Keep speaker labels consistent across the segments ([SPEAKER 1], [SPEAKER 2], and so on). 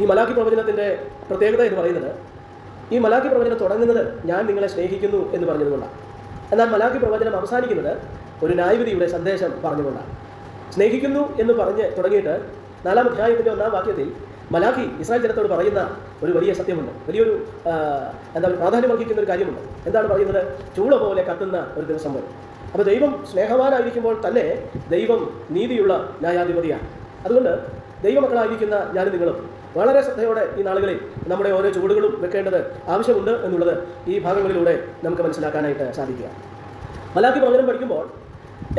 [SPEAKER 1] ഈ മലാഖി പ്രവചനത്തിന്റെ പ്രത്യേകത എന്ന് പറയുന്നത് ഈ മലാഖി പ്രവചനം തുടങ്ങുന്നത് ഞാൻ നിങ്ങളെ സ്നേഹിക്കുന്നു എന്ന് പറഞ്ഞതുകൊണ്ടാണ്. എന്നാൽ മലാഖി പ്രവചനം അവസാനിക്കുന്നത് ഒരു ന്യായവിധിയുടെ സന്ദേശം പറഞ്ഞുകൊണ്ടാണ്. സ്നേഹിക്കുന്നു എന്ന് പറഞ്ഞ് തുടങ്ങിയിട്ട് നാലാം അധ്യായത്തിന്റെ ഒന്നാം വാക്യത്തിൽ മലാഖി ഇസ്രായേൽ ജനത്തോട് പറയുന്ന ഒരു വലിയ സത്യമുണ്ട്. വലിയൊരു എന്താ പ്രാധാന്യം അർഹിക്കുന്ന ഒരു കാര്യമുണ്ട്. എന്താണ് പറയുന്നത്? ചൂള പോലെ കത്തുന്ന ഒരു ദിവസം വരും. അപ്പോൾ ദൈവം സ്നേഹവാനായിരിക്കുമ്പോൾ തന്നെ ദൈവം നീതിയുള്ള ന്യായാധിപതിയാണ്. അതുകൊണ്ട് ദൈവമക്കളായിരിക്കുന്ന ഞാനും നിങ്ങളും വളരെ ശ്രദ്ധയോടെ ഈ നാളുകളിൽ നമ്മുടെ ഓരോ ചുവടുകളും വെക്കേണ്ടത് ആവശ്യമുണ്ട് എന്നുള്ളത് ഈ ഭാഗങ്ങളിലൂടെ നമുക്ക് മനസ്സിലാക്കാനായിട്ട് സാധിക്കുക. മലാക്കി പ്രവചനം പഠിക്കുമ്പോൾ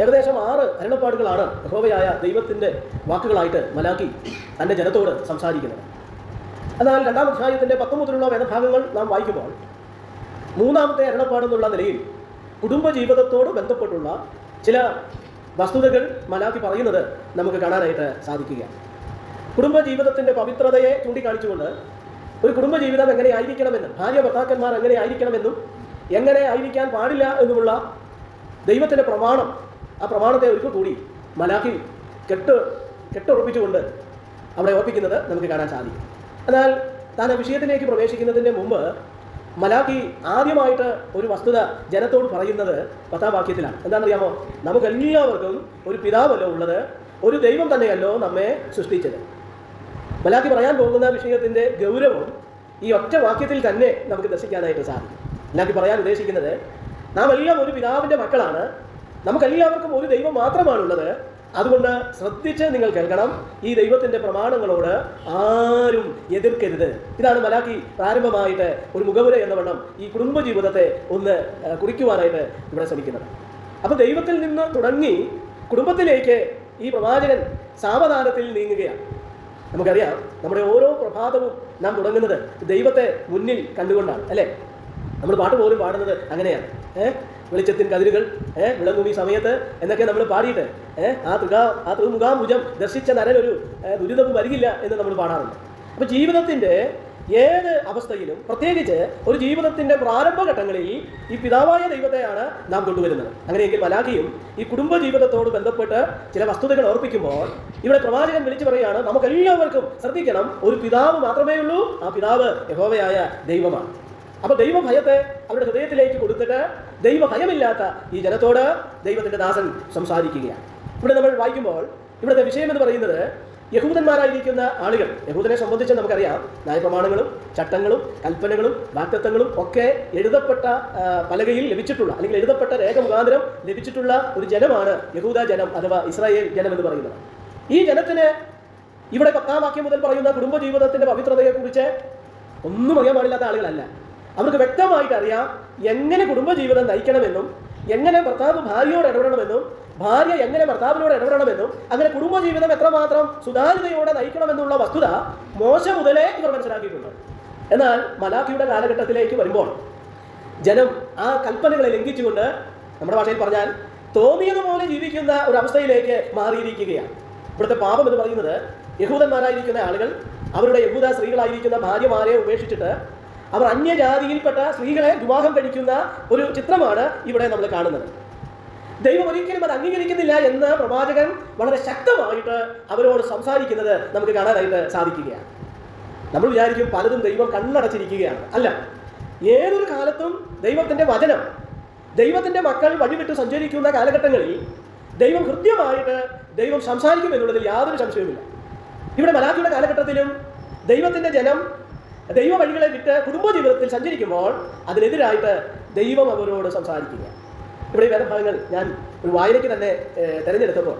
[SPEAKER 1] ഏകദേശം ആറ് അരുളപ്പാടുകളാണ് യഹോവയായ ദൈവത്തിന്റെ വാക്കുകളായിട്ട് മലാഖി തന്റെ ജനത്തോട് സംസാരിക്കുന്നത്. എന്നാൽ രണ്ടാം അധ്യായത്തിന്റെ പത്ത് മുതലുള്ള വേദഭാഗങ്ങൾ നാം വായിക്കുമ്പോൾ മൂന്നാമത്തെ അരുളപ്പാടെന്നുള്ള നിലയിൽ കുടുംബജീവിതത്തോട് ബന്ധപ്പെട്ടുള്ള ചില വസ്തുതകൾ മലാക്കി പറയുന്നത് നമുക്ക് കാണാനായിട്ട് സാധിക്കുകയാണ് കുടുംബജീവിതത്തിന്റെ പവിത്രതയെ ചൂണ്ടിക്കാണിച്ചുകൊണ്ട് ഒരു കുടുംബജീവിതം എങ്ങനെ ആയിരിക്കണമെന്നും ഭാര്യ ഭർത്താക്കന്മാർ എങ്ങനെ ആയിരിക്കണമെന്നും എങ്ങനെ ആയിരിക്കാൻ പാടില്ല എന്നുമുള്ള ദൈവത്തിന്റെ പ്രമാണം ആ പ്രമാണത്തെ ഒരിക്കൽ കൂടി മലാഖി കെട്ട് കെട്ടുറപ്പിച്ചുകൊണ്ട് അവിടെ ഓർപ്പിക്കുന്നത് നമുക്ക് കാണാൻ സാധിക്കും. എന്നാൽ താൻ ആ വിഷയത്തിലേക്ക് പ്രവേശിക്കുന്നതിന് മുമ്പ് മലാഖി ആദ്യമായിട്ട് ഒരു വസ്തുത ജനത്തോട് പറയുന്നത് പത്താവാക്യത്തിലാണ് എന്താണെന്നറിയാമോ? നമുക്കെല്ലാവർക്കും ഒരു പിതാവല്ലോ ഉള്ളത് ഒരു ദൈവം തന്നെയല്ലോ നമ്മെ സൃഷ്ടിച്ചത്. മലാഖി പറയാൻ പോകുന്ന വിഷയത്തിന്റെ ഗൗരവം ഈ ഒറ്റ വാക്യത്തിൽ തന്നെ നമുക്ക് ദർശിക്കാനായിട്ട് സാധിക്കും. മലാഖി പറയാൻ ഉദ്ദേശിക്കുന്നത് നാം എല്ലാം ഒരു പിതാവിന്റെ മക്കളാണ്. നമുക്കെല്ലാവർക്കും ഒരു ദൈവം മാത്രമാണുള്ളത്. അതുകൊണ്ട് ശ്രദ്ധിച്ച് നിങ്ങൾ കേൾക്കണം. ഈ ദൈവത്തിന്റെ പ്രമാണങ്ങളോട് ആരും എതിർക്കരുത്. ഇതാണ് മലാഖി പ്രാരംഭമായിട്ട് ഒരു മുഖവുര എന്ന വണ്ണം ഈ കുടുംബജീവിതത്തെ ഒന്ന് കുറിക്കുവാനായിട്ട് ഇവിടെ ശ്രമിക്കുന്നത്. അപ്പോൾ ദൈവത്തിൽ നിന്ന് തുടങ്ങി കുടുംബത്തിലേക്ക് ഈ പ്രവാചകൻ സാവധാനത്തിൽ നീങ്ങുകയാണ്. നമുക്കറിയാം നമ്മുടെ ഓരോ പ്രഭാതവും നാം തുടങ്ങുന്നത് ദൈവത്തെ മുന്നിൽ കണ്ടുകൊണ്ടാണ് അല്ലേ? നമ്മൾ പാട്ട് പോലും പാടുന്നത് അങ്ങനെയാണ്. ഏഹ് വെളിച്ചത്തിൻ കതിരുകൾ ഏഹ് വിളങ്ങും സമയത്ത് എന്നൊക്കെ നമ്മൾ പാടിയിട്ട് ഏഹ് ആ തുകാ ആ തൃമുഖാമുജം ദർശിച്ച നരനൊരു ദുരിതവും വരികില്ല എന്ന് നമ്മൾ പാടാറുണ്ട്. അപ്പോൾ ജീവിതത്തിന്റെ ഏത് അവസ്ഥയിലും പ്രത്യേകിച്ച് ഒരു ജീവിതത്തിന്റെ പ്രാരംഭഘട്ടങ്ങളിൽ ഈ പിതാവായ ദൈവത്തെയാണ് നാം കൊണ്ടുവരുന്നത്. അങ്ങനെയെങ്കിൽ മലാഖിയും ഈ കുടുംബ ജീവിതത്തോട് ബന്ധപ്പെട്ട് ചില വസ്തുതകൾ ഓർപ്പിക്കുമ്പോൾ ഇവിടെ പ്രവാചകൻ വിളിച്ചു പറയുകയാണ് നമുക്ക് എല്ലാവർക്കും ശ്രദ്ധിക്കണം ഒരു പിതാവ് മാത്രമേ ഉള്ളൂ ആ പിതാവ് യഹോവയായ ദൈവമാണ്. അപ്പൊ ദൈവഭയത്തെ അവരുടെ ഹൃദയത്തിലേക്ക് കൊടുത്തിട്ട് ദൈവഭയമില്ലാത്ത ഈ ജനത്തോട് ദൈവത്തിന്റെ ദാസൻ സംസാരിക്കുകയാണ്. ഇവിടെ നമ്മൾ വായിക്കുമ്പോൾ ഇവിടുത്തെ വിഷയം എന്ന് പറയുന്നത് യഹൂദന്മാരായിരിക്കുന്ന ആളുകൾ യഹൂദനെ സംബന്ധിച്ച് നമുക്കറിയാം ന്യായപ്രമാണങ്ങളും ചട്ടങ്ങളും കൽപ്പനകളും വാക്തത്വങ്ങളും ഒക്കെ എഴുതപ്പെട്ട പലകയിൽ ലഭിച്ചിട്ടുള്ള അല്ലെങ്കിൽ എഴുതപ്പെട്ട രേഖ മുഖാന്തരം ലഭിച്ചിട്ടുള്ള ഒരു ജനമാണ് യഹൂദ ജനം അഥവാ ഇസ്രായേൽ ജനം എന്ന് പറയുന്നത്. ഈ ജനത്തിന് ഇവിടെ പത്താം വാക്യം മുതൽ പറയുന്ന കുടുംബജീവിതത്തിന്റെ പവിത്രതയെക്കുറിച്ച് ഒന്നും അറിയാൻ പാടില്ലാത്ത ആളുകളല്ല. അവർക്ക് വ്യക്തമായിട്ട് അറിയാം എങ്ങനെ കുടുംബജീവിതം നയിക്കണമെന്നും എങ്ങനെ ഭർത്താവ് ഭാര്യയോട് ഇടപെടണമെന്നും ഭാര്യ എങ്ങനെ ഭർത്താവിനോട് ഇടപെടണമെന്നും അങ്ങനെ കുടുംബജീവിതം എത്രമാത്രം സുതാര്യതയോടെ നയിക്കണമെന്നുള്ള വസ്തുത മോശം മുതലേ ഇവർ മനസ്സിലാക്കിയിട്ടുണ്ട്. എന്നാൽ മലാഖിയുടെ കാലഘട്ടത്തിലേക്ക് വരുമ്പോൾ ജനം ആ കൽപ്പനകളെ ലംഘിച്ചുകൊണ്ട് നമ്മുടെ ഭാഷയിൽ പറഞ്ഞാൽ തോന്നിയതുപോലെ ജീവിക്കുന്ന ഒരു അവസ്ഥയിലേക്ക് മാറിയിരിക്കുകയാണ്. ഇവിടുത്തെ പാപം എന്ന് പറയുന്നത് യഹൂദന്മാരായിരിക്കുന്ന ആളുകൾ അവരുടെ യഹൂദ സ്ത്രീകളായിരിക്കുന്ന ഭാര്യമാരെ ഉപേക്ഷിച്ചിട്ട് അവർ അന്യജാതിയിൽപ്പെട്ട സ്ത്രീകളെ വിവാഹം കഴിക്കുന്ന ഒരു ചിത്രമാണ് ഇവിടെ നമ്മൾ കാണുന്നത്. ദൈവം ഒരിക്കലും അത് അംഗീകരിക്കുന്നില്ല എന്ന് പ്രവാചകൻ വളരെ ശക്തമായിട്ട് അവരോട് സംസാരിക്കുന്നത് നമുക്ക് കാണാനായിട്ട് സാധിക്കുകയാണ്. നമ്മൾ വിചാരിക്കും പലതും ദൈവം കണ്ണടച്ചിരിക്കുകയാണ്. അല്ല ഏതൊരു കാലത്തും ദൈവത്തിന്റെ വചനം ദൈവത്തിന്റെ മക്കൾ വഴിവിട്ട് സഞ്ചരിക്കുന്ന കാലഘട്ടങ്ങളിൽ ദൈവം കൃത്യമായിട്ട് ദൈവം സംസാരിക്കും എന്നുള്ളതിൽ യാതൊരു സംശയവുമില്ല. ഇവിടെ മലാഖിയുടെ കാലഘട്ടത്തിലും ദൈവത്തിന്റെ ജനം ദൈവ വഴികളെ വിട്ട് കുടുംബജീവിതത്തിൽ സഞ്ചരിക്കുമ്പോൾ അതിനെതിരായിട്ട് ദൈവം അവരോട് സംസാരിക്കുക ഇവിടെ ഈ വേദഭാഗങ്ങൾ ഞാൻ ഒരു വായനയ്ക്ക് തന്നെ തിരഞ്ഞെടുത്തപ്പോൾ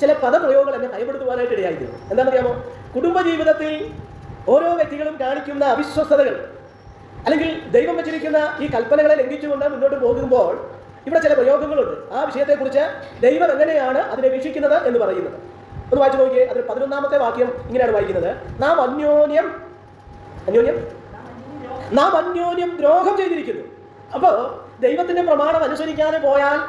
[SPEAKER 1] ചില പദപ്രയോഗങ്ങൾ എന്നെ ഭയപ്പെടുത്തുവാനായിട്ട് ഇടയായിരുന്നു എന്താണെന്നറിയാമോ? കുടുംബജീവിതത്തിൽ ഓരോ വ്യക്തികളും കാണിക്കുന്ന അവിശ്വസ്തതകൾ അല്ലെങ്കിൽ ദൈവം വെച്ചിരിക്കുന്ന ഈ കൽപ്പനകളെ ലംഘിച്ചുകൊണ്ട് മുന്നോട്ട് പോകുമ്പോൾ ഇവിടെ ചില പ്രയോഗങ്ങളുണ്ട്. ആ വിഷയത്തെക്കുറിച്ച് ദൈവം എങ്ങനെയാണ് അതിനെ വീക്ഷിക്കുന്നത് എന്ന് പറയുന്നത്. ഒന്ന് വായിച്ചു നോക്കിയേ അതിൽ പതിനൊന്നാമത്തെ വാക്യം ഇങ്ങനെയാണ് വായിക്കുന്നത്. നാം അന്യോന്യം അന്യോന്യം? നാം അന്യോന്യം ദ്രോഹം ചെയ്തിരിക്കുന്നു. അപ്പോൾ ദൈവത്തിന്റെ പ്രമാണം അനുസരിക്കാതെ പോയാൽ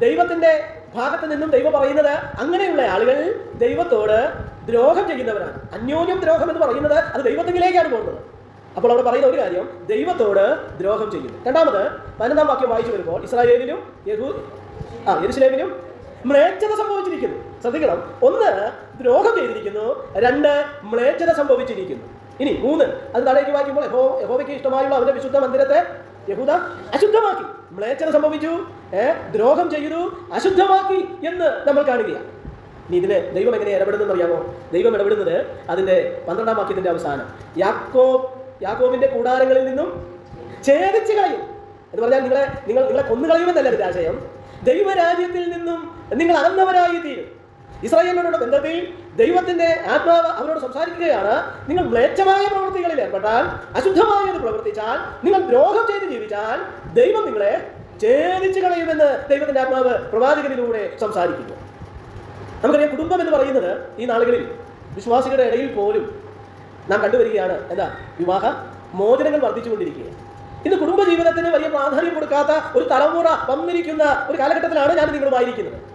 [SPEAKER 1] ദൈവത്തിന്റെ ഭാഗത്ത് നിന്നും ദൈവം പറയുന്നത് അങ്ങനെയുള്ള ആളുകൾ ദൈവത്തോട് ദ്രോഹം ചെയ്യുന്നവരാണ്. അന്യോന്യം ദ്രോഹം എന്ന് പറയുന്നത് അത് ദൈവത്തിലേക്കാണ് പോകുന്നത്. അപ്പോൾ അവിടെ പറയുന്ന ഒരു കാര്യം ദൈവത്തോട് ദ്രോഹം ചെയ്യുന്നു. രണ്ടാമത് പതിനൊന്നാം വാക്യം വായിച്ചു വരുമ്പോൾ ഇസ്രായേലിനും യഹൂ ആ യെരുസലേമിനും മ്ലേച്ഛത സംഭവിച്ചിരിക്കുന്നു. ശ്രദ്ധിക്കണം. ഒന്ന് ദ്രോഹം ചെയ്തിരിക്കുന്നു. രണ്ട് മ്ലേച്ഛത സംഭവിച്ചിരിക്കുന്നു. ഇനി മൂന്ന് അത് താഴേക്ക് വായിക്കുമ്പോൾ യഹോ യഹോവയ്ക്ക് ഇഷ്ടമായുള്ള അവന്റെ വിശുദ്ധ മന്ദിരത്തെ യഹൂദ അശുദ്ധമാക്കി. മ്ലേച്ഛത സംഭവിച്ചു ദ്രോഹം ചെയ്തു അശുദ്ധമാക്കി എന്ന് നമ്മൾ കാണുകയാണ് ഇനി ഇതിന് ദൈവം എങ്ങനെ ഇടപെടുന്നു അറിയാമോ? ദൈവം ഇടപെടുന്നത് അതിന്റെ പന്ത്രണ്ടാം വാക്യത്തിന്റെ അവസാനം. യാക്കോബ് യാക്കോബിന്റെ കൂടാരങ്ങളിൽ നിന്നും ഛേദിച്ച് കളയും. എന്ന് പറഞ്ഞാൽ നിങ്ങളെ നിങ്ങൾ നിങ്ങളെ കൊന്നുകളയുമെന്നല്ല ഇതിന്റെ ആശയം. ദൈവരാജ്യത്തിൽ നിന്നും നിങ്ങൾ അറന്നവരായി തീരും. ഇസ്രായേലിനോടുള്ള ബന്ധത്തിൽ ദൈവത്തിന്റെ ആത്മാവ് അവരോട് സംസാരിക്കുകയാണ്. നിങ്ങൾ മ്ലേച്ഛമായ പ്രവൃത്തികളിൽ ഏർപ്പെട്ടാൽ അശുദ്ധമായത് പ്രവർത്തിച്ചാൽ നിങ്ങൾ ദ്രോഹം ചെയ്ത് ജീവിച്ചാൽ ദൈവം നിങ്ങളെ ഛേദിച്ചു കളയുമെന്ന് ദൈവത്തിന്റെ ആത്മാവ് പ്രവാചകനിലൂടെ സംസാരിക്കുന്നു. നമുക്കറിയാം കുടുംബം എന്ന് പറയുന്നത് ഈ നാളുകളിൽ വിശ്വാസികളുടെ ഇടയിൽ പോലും നാം കണ്ടുവരികയാണ്. എന്താ? വിവാഹ മോചനങ്ങൾ വർദ്ധിച്ചുകൊണ്ടിരിക്കുകയാണ്. ഇന്ന് കുടുംബജീവിതത്തിന് വലിയ പ്രാധാന്യം കൊടുക്കാത്ത ഒരു തലമുറ വന്നിരിക്കുന്ന ഒരു കാലഘട്ടത്തിലാണ് ഞാൻ നിങ്ങളുമായിരിക്കുന്നത്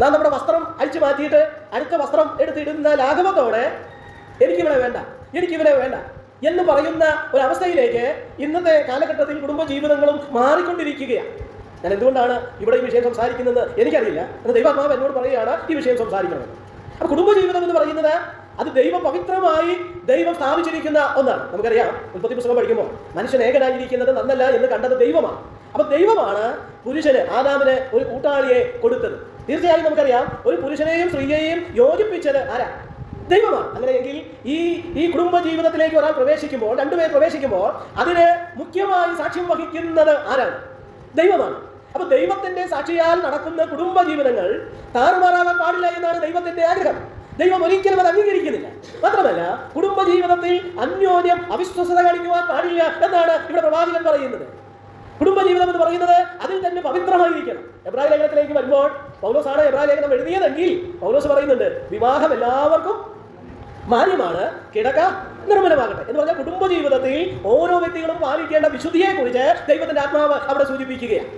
[SPEAKER 1] നാം നമ്മുടെ വസ്ത്രം അഴിച്ചു മാറ്റിയിട്ട് അടുത്ത വസ്ത്രം എടുത്തിടുന്ന ലാഘവത്തോടെ എനിക്കിവിടെ വേണ്ട എനിക്കിവിടെ വേണ്ട എന്ന് പറയുന്ന ഒരു അവസ്ഥയിലേക്ക് ഇന്നത്തെ കാലഘട്ടത്തിൽ കുടുംബജീവിതങ്ങളും മാറിക്കൊണ്ടിരിക്കുകയാണ്. ഞാൻ എന്തുകൊണ്ടാണ് ഇവിടെ ഈ വിഷയം സംസാരിക്കുന്നത്? എനിക്കറിയില്ല. എന്ന് ദൈവാത്മാവ് എന്നോട് പറയുകയാണ് ഈ വിഷയം സംസാരിക്കുന്നത്. അപ്പൊ കുടുംബജീവിതം എന്ന് പറയുന്നത് അത് ദൈവ പവിത്രമായി ദൈവം സ്ഥാപിച്ചിരിക്കുന്ന ഒന്നാണ്. നമുക്കറിയാം ഉൽപ്പത്തി പുസ്തകം പഠിക്കുമ്പോൾ മനുഷ്യൻ ഏകനായിരിക്കുന്നത് നന്നല്ല എന്ന് കണ്ടത് ദൈവമാണ്. അപ്പൊ ദൈവമാണ് പുരുഷന് ആദാമിന് ഒരു കൂട്ടാളിയെ കൊടുത്തത്. തീർച്ചയായും നമുക്കറിയാം ഒരു പുരുഷനെയും സ്ത്രീയെയും യോജിപ്പിച്ചത് ആരാ? ദൈവമാണ്. അങ്ങനെയെങ്കിൽ ഈ ഈ കുടുംബ ജീവിതത്തിലേക്ക് ഒരാൾ പ്രവേശിക്കുമ്പോൾ രണ്ടുപേർ പ്രവേശിക്കുമ്പോൾ അതിന് മുഖ്യമായി സാക്ഷ്യം വഹിക്കുന്നത് ആരാണ്? ദൈവമാണ്. അപ്പൊ ദൈവത്തിന്റെ സാക്ഷിയാൽ നടക്കുന്ന കുടുംബ ജീവിതങ്ങൾ താറുമാറാകാൻ പാടില്ല എന്നാണ് ദൈവത്തിന്റെ ആഗ്രഹം. ദൈവം ഒരിക്കലും അത് അംഗീകരിക്കുന്നില്ല. മാത്രമല്ല കുടുംബ ജീവിതത്തിൽ അന്യോന്യം അവിശ്വസത കാണിക്കുവാൻ പാടില്ല എന്നാണ് ഇവിടെ പ്രവാചകൻ പറയുന്നത്. കുടുംബജീവിതം എന്ന് പറയുന്നത് അതിൽ തന്നെ പവിത്രമായിരിക്കണം. എബ്രായ ലേഖനത്തിലേക്ക് വരുമ്പോൾ പൗലോസാണ് എബ്രായ ലേഖനം എഴുതിയതെങ്കിൽ പൗലോസ് പറയുന്നുണ്ട് വിവാഹം എല്ലാവർക്കും മാന്യമാണ് കിടക്ക നിർമ്മലമാകട്ടെ എന്ന് പറഞ്ഞാൽ കുടുംബജീവിതത്തിൽ ഓരോ വ്യക്തികളും പാലിക്കേണ്ട വിശുദ്ധിയെ കുറിച്ച് ദൈവത്തിന്റെ ആത്മാവ് അവിടെ സൂചിപ്പിക്കുകയാണ്.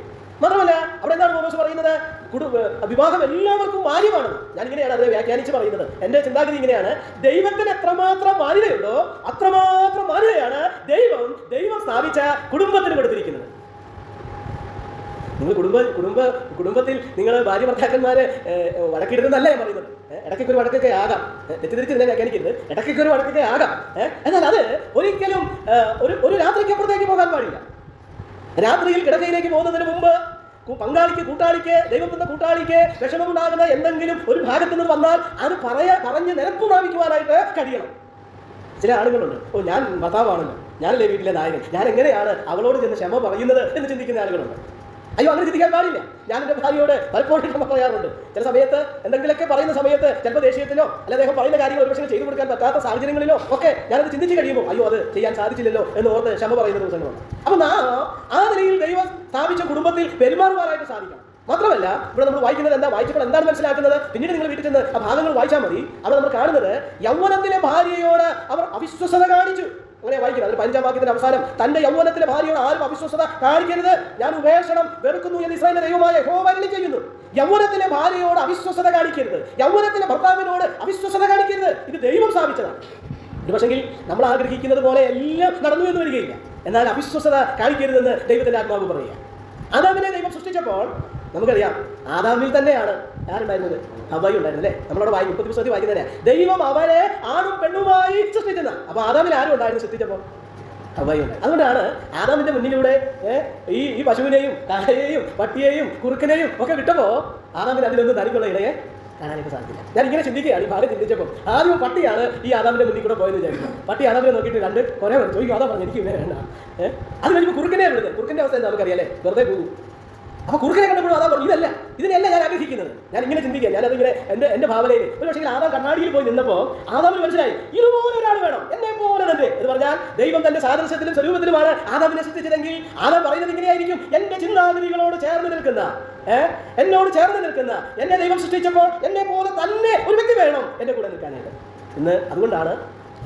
[SPEAKER 1] മാത്രമല്ല അവിടെ എന്താണ് പൗലോസ് പറയുന്നത്? വിവാഹം എല്ലാവർക്കും മാന്യമാണ്. ഞാൻ ഇങ്ങനെയാണ് അതിനെ വ്യാഖ്യാനിച്ച് പറയുന്നത്. എന്റെ ചിന്താഗതി ഇങ്ങനെയാണ്. ദൈവത്തിന് എത്രമാത്രം മാന്യതയുണ്ടോ അത്രമാത്രം മാന്യതയാണ് ദൈവം ദൈവം സ്ഥാപിച്ച കുടുംബത്തിന് കൊടുത്തിരിക്കുന്നത്. നിങ്ങൾ കുടുംബ കുടുംബ കുടുംബത്തിൽ നിങ്ങൾ ഭാര്യ ഭർത്താക്കന്മാര് വഴക്കിടുന്നതല്ല ഞാൻ പറയുന്നത്. ഇടയ്ക്കൊക്കെ ഒരു വഴക്കൊക്കെ ആകാം. തെറ്റിദ്ധരിച്ച് ഞാൻ വ്യാഖ്യാനിക്കരുത്. ഇടയ്ക്കൊക്കെ ഒരു വഴക്കൊക്കെ ആകാം. എന്നാൽ അത് ഒരിക്കലും ഒരു ഒരു രാത്രിക്ക് അപ്പുറത്തേക്ക് പോകാൻ പാടില്ല. രാത്രിയിൽ കിടക്കയിലേക്ക് പോകുന്നതിന് മുമ്പ് പങ്കാളിക്ക് കൂട്ടാളിക്ക് ദൈവത്തിന്റെ കൂട്ടാളിക്ക് വിഷമമുണ്ടാകുന്ന എന്തെങ്കിലും ഒരു ഭാഗത്തു നിന്ന് വന്നാൽ അത് പറയാ പറഞ്ഞ് നിരപ്പ് പ്രാപിക്കുവാനായിട്ട് കഴിയണം. ചില ആളുകളുണ്ട് ഓ ഞാൻ ഭർത്താവാണല്ലോ. ഞാനല്ലേ വീട്ടിലെ നായകൻ. ഞാൻ എങ്ങനെയാണ് അവളോട് ചെന്ന് ക്ഷമ പറയുന്നത് എന്ന് ചിന്തിക്കുന്ന ആളുകളുണ്ട്. അയ്യോ അങ്ങനെ ചിന്തിക്കാൻ പാടില്ല. ഞാൻ എന്റെ ഭാര്യയോട് പലപ്പോഴും നമ്മൾ പറയാറുണ്ട്. ചില സമയത്ത് എന്തെങ്കിലുമൊക്കെ പറയുന്ന സമയത്ത് ചിലപ്പോൾ ദേഷ്യത്തിലോ അല്ലെ അദ്ദേഹം പറയുന്ന കാര്യങ്ങൾ ഒരുപക്ഷെ ചെയ്തു കൊടുക്കാൻ പറ്റാത്ത സാഹചര്യങ്ങളിലോ ഒക്കെ ഞാനത് ചിന്തിച്ച് കഴിയുമ്പോൾ അയ്യോ അത് ചെയ്യാൻ സാധിച്ചില്ലല്ലോ എന്ന് ഓർത്ത് ക്ഷമ പറയുന്ന ദിവസങ്ങളാണ് അപ്പൊ നാ ആ നിലയിൽ ദൈവം സ്ഥാപിച്ച കുടുംബത്തിൽ പെരുമാറുവാനായിട്ട് സാധിക്കണം. മാത്രമല്ല ഇവിടെ നമ്മൾ വായിക്കുന്നത് എന്താ? വായിച്ചപ്പോൾ എന്താണ് മനസ്സിലാക്കുന്നത്? പിന്നീട് നിങ്ങൾ വീട്ടിൽ ചെന്ന് ആ ഭാഗങ്ങൾ വായിച്ചാൽ മതി. അവിടെ നമ്മൾ കാണുന്നത് യൗവനത്തിലെ ഭാര്യയോട് അവർ അവിശ്വസത കാണിച്ചു. അങ്ങനെ വായിക്കുന്നത് അതിൽ പതിനഞ്ചാം വാക്യത്തിന്റെ അവസാനം തന്റെ യൗവനത്തിലെ ഭാര്യയോട് ആരും അവിശ്വസത കാണിക്കരുത്. ഞാൻ ഉപേക്ഷണം വെറുക്കുന്നു എന്ന് ഇസ്രായേലിന്റെ ദൈവമായ യഹോവരളി ചെയ്യുന്നു. യൗവനത്തിലെ ഭാര്യയോട് അവിശ്വസത കാണിക്കരുത്. യൗവനത്തിലെ ഭർത്താവിനോട് അവിശ്വസത കാണിക്കരുത്. ഇത് ദൈവം സ്ഥാപിച്ചതാണ്. ഒരു പക്ഷെങ്കിൽ നമ്മൾ ആഗ്രഹിക്കുന്നത് പോലെ എല്ലാം നടന്നു എന്ന് വരികയില്ല. എന്നാൽ അവിശ്വസത കാണിക്കരുതെന്ന് ദൈവത്തിന്റെ ആത്മാവ് പറയുക. അതവനെ ദൈവം സൃഷ്ടിച്ചപ്പോൾ നമുക്കറിയാം ആദാമിൽ തന്നെയാണ് ആരുണ്ടായിരുന്നത് ഹവായി ഉണ്ടായിരുന്നു അല്ലേ നമ്മളവിടെ വായി മുപ്പത്തി പുസ്തകത്തിൽ വായിക്കുന്നതല്ലേ? ദൈവം അവരെ ആണും പെണ്ണുമായി സൃഷ്ടിക്കുന്ന അപ്പൊ ആദാമിൽ ആരും ഉണ്ടായിരുന്നു സൃഷ്ടിച്ചപ്പോൾ ഹവായി അതുകൊണ്ടാണ് ആദാമിന്റെ മുന്നിലൂടെ ഈ ഈ പശുവിനെയും കായയെയും പട്ടിയെയും കുറുക്കനെയും ഒക്കെ വിട്ടപ്പോ ആദാമിന് അതിലൊന്നും തനിക്കുള്ള ഇടയെ കാണാനായിട്ട് സാധിക്കില്ല ഞാൻ ഇങ്ങനെ ചിന്തിക്കുകയാണ് ഈ ഭാഗം ചിന്തിച്ചപ്പോൾ ആദ്യം പട്ടിയാണ് ഈ ആദാമിന്റെ മുന്നിൽ കൂടെ പോയെന്ന് വിചാരിക്കും പട്ടി ആദാമിനെ നോക്കിയിട്ട് രണ്ട് കുറെ ചോദിക്കും അതാ പറഞ്ഞു എനിക്ക് ഇവനെ ഏഹ് അത് കഴിഞ്ഞപ്പോൾ കുറുക്കനെ വിടുന്നത് കുറുക്കന്റെ അവസ്ഥ എന്താ നമുക്കറിയാലേ വെറുതെ പോകും അപ്പൊ കുറുക്കനെ കണ്ടപ്പോഴും അതാ പറഞ്ഞു ഇതല്ല ഇതിനെയല്ല ഞാൻ ആഗ്രഹിക്കുന്നത്. ഞാൻ ഇങ്ങനെ ചിന്തിക്കുക ഞാൻ അതിങ്ങനെ എന്റെ എന്റെ ഭാവനയിൽ ഒരു പക്ഷേ ആദാം കണ്ണാടിയിൽ പോയി നിന്നപ്പോ ആദാമിന് മനസ്സിലായി ഇതുപോലെ ഒരാൾ വേണം എന്നെ പോലെ തന്നെ. എന്ന് പറഞ്ഞാൽ ദൈവം തന്റെ സാദൃശ്യത്തിലും സ്വരൂപത്തിലുമാണ് ആദാമിനെ സൃഷ്ടിച്ചതെങ്കിൽ ആദാം പറയുന്നത് ഇങ്ങനെയായിരിക്കും. എന്റെ ചിന്താഗതികളോട് ചേർന്ന് നിൽക്കുന്ന എന്നോട് ചേർന്ന് നിൽക്കുന്ന എന്നെ ദൈവം സൃഷ്ടിച്ചപ്പോൾ എന്നെ പോലെ തന്നെ ഒരു വ്യക്തി വേണം എന്റെ കൂടെ നിൽക്കാനായിട്ട്. ഇന്ന് അതുകൊണ്ടാണ്